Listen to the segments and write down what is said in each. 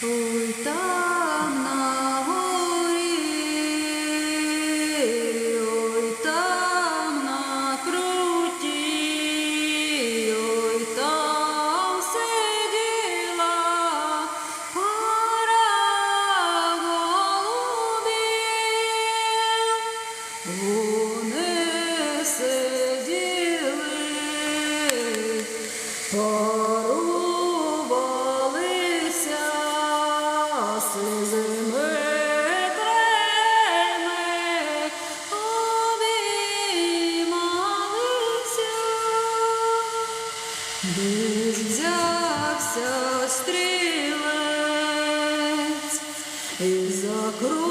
Ой, там на горі, ой, там на круті, ой, там сиділа пара голубів. Взявся стрілець і закрутив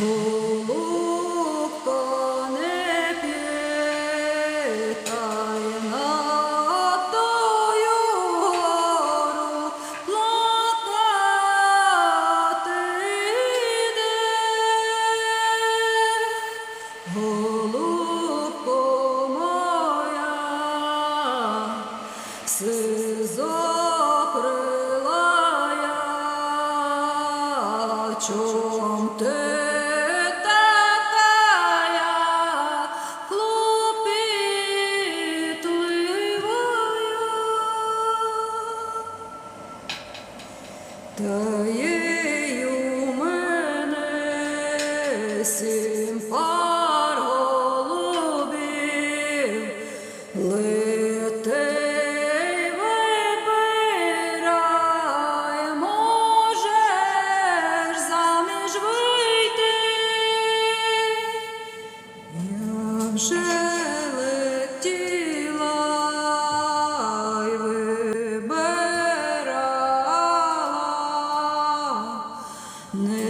і Голубко моя, сизокрилая, чом ти такая хлопітливая? Та є у мене сі 오늘